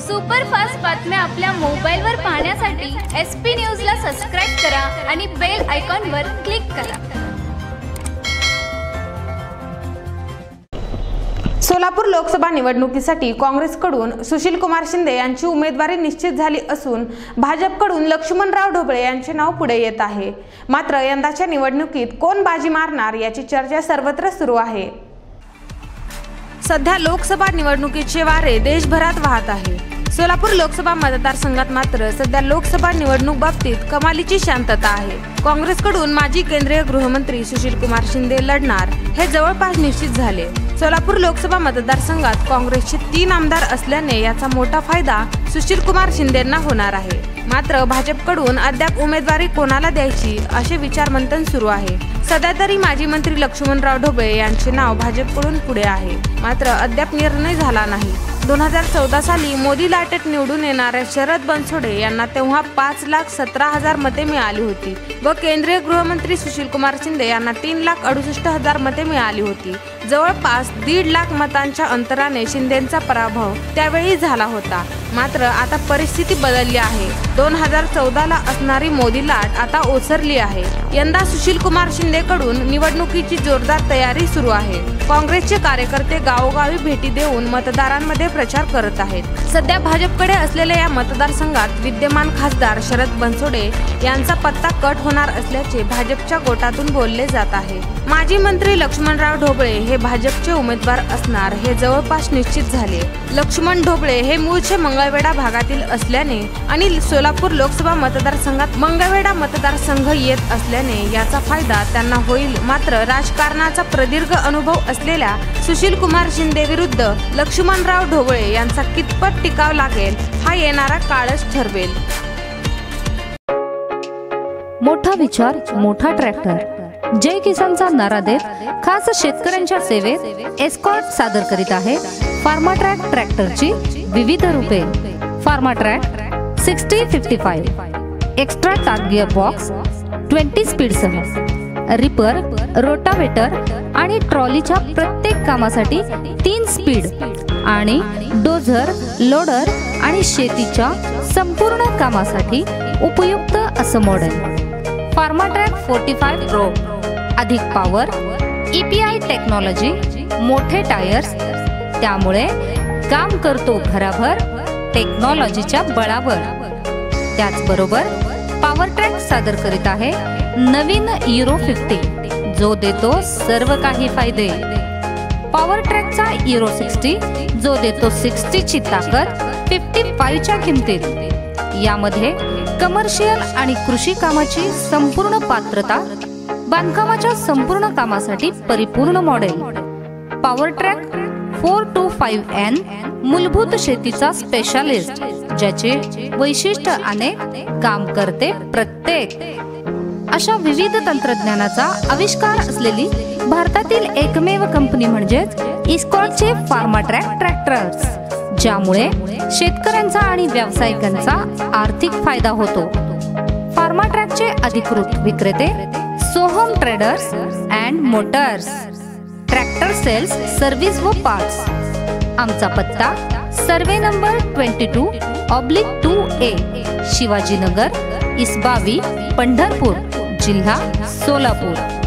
Superfast बातम्या आपल्या मोबाईलवर पाहण्यासाठी एस पी न्यूजला सबस्क्राईब करा आणि बेल आयकॉनवर क्लिक करा. सोलापूर लोकसभा निवडणुकीसाठी काँग्रेसकडून सुशील कुमार शिंदे यांची उमेदवारी निश्चित झाली असून भाजपकडून लक्ष्मणराव ढोबळे यांचे नाव पुढे येत आहे. मात्र यंदाच्या निवडणुकीत कोण बाजी मारणार याची चर्चा सर्वत्र सुरू आहे. सध्या लोकसभा निवडणुकीचे वारे देशभरात वाहत आहे. सोलापूर लोकसभा मतदारसंघात मात्र सध्या लोकसभा निवडणूक बाबतीत कमालीची शांतता आहे. काँग्रेसकडून माजी केंद्रीय गृहमंत्री सुशील कुमार शिंदे लढणार हे जवळपास निश्चित झाले. सोलापूर लोकसभा मतदारसंघात काँग्रेसचे तीन आमदार असल्याने याचा मोठा फायदा सुशील कुमार शिंदेंना होणार आहे. मात्र भाजपकडून अद्याप उमेदवारी कोणाला द्यायची असे विचारमंथन सुरू आहे. सध्या तरी माजी मंत्री लक्ष्मणराव ढोबळे यांचे नाव भाजपकडून पुढे आहे. मात्र अद्याप निर्णय झाला नाही. दोन हजार चौदा साली मोदी लाटेत निवडून येणाऱ्या शरद बनसोडे यांना तेव्हा पाच लाख सतरा हजार मते मिळाली होती व केंद्रीय गृहमंत्री सुशील कुमार शिंदे यांना तीन लाख अडुसष्ट हजार मते मिळाली होती. जवळपास दीड लाख मतांच्या अंतराने शिंदेचा पराभव त्यावेळी झाला होता. मात्र आता परिस्थिती बदलली आहे. दोन हजार चौदाला असणारी मोदी लाट आता ओसरली आहे. यंदा सुशील कुमार शिंदेकडून निवडणुकीची जोरदार तयारी सुरू आहे. काँग्रेसचे कार्यकर्ते गावोगावी भेटी देऊन मतदारांमध्ये प्रचार करत आहेत. सध्या भाजपकडे असलेल्या या मतदारसंघात विद्यमान खासदार शरद बनसोडे यांचा पत्ता कट होणार असल्याचे भाजपच्या गोटातून बोलले जात आहे. माजी मंत्री लक्ष्मणराव ढोबळे हे भाजपचे उमेदवार असणार हे जवळपास निश्चित झाले. लक्ष्मण ढोबळे हे मूळचे मंगळवेढा भागातील असल्याने आणि सोलापूर लोकसभा मतदारसंघात मंगळवेढा मतदारसंघ येत असल्याने याचा फायदा त्यांना होईल. मात्र राजकारणाचा प्रदीर्घ अनुभव असलेल्या सुशील कुमार शिंदे विरुद्ध लक्ष्मणराव ढोबळे यांचा कितपत टिकाव लागेल हा येणारा काळच ठरवेल. मोठा विचार मोठा ट्रॅक्टर. जय किसानचा नारा देत खास शेतकऱ्यांच्या सेवेत एस्कॉर्ट सादर करीत आहे फार्माट्रॅक ट्रॅक्टरची विविध रूपे. Farmtrac sixty fifty five extra torque box twenty स्पीडसह reaper rotavator आणि ट्रॉलीच्या प्रत्येक कामासाठी तीन स्पीड आणि डोझर लोडर आणि शेतीच्या संपूर्ण कामासाठी उपयुक्त असं model Farmtrac forty five pro अधिक पॉवर ईपीआय टेक्नॉलॉजी मोठे टायर्स त्यामुळे काम करतो भराभर टेक्नॉलॉजीच्या बळावर. त्याचबरोबर पॉवर ट्रॅक सादर करीत आहे नवीन युरो फिफ्टी जो देतो सर्व काही फायदे. पॉवर ट्रॅकचा इरो सिक्स्टी जो देतो सिक्स्टीची ताकद फिफ्टी फाईव्हच्या किमतीत. यामध्ये कमर्शियल आणि कृषी कामाची संपूर्ण पात्रता बांधकामाच्या संपूर्ण कामासाठी परिपूर्ण model Powertrac four two five N मूलभूत शेतीचा स्पेशालिस्ट ज्याचे वैशिष्ट्य अनेक काम करते प्रत्येक. अशा विविध तंत्रज्ञानाचा आविष्कार असलेली भारतातील एकमेव कंपनी म्हणजेच इस्कॉटचे फार्माट्रॅक ट्रॅक्टर्स ज्यामुळे शेतकऱ्यांचा आणि व्यावसायिकांचा आर्थिक फायदा होतो. फार्माट्रॅकचे अधिकृत विक्रेते Soham traders and motors. Tractor sales service व पार्ट्स. आमचा पत्ता survey number twenty two oblique two A Shivajinagar Isbavi Pandharpur जिल्हा सोलापूर.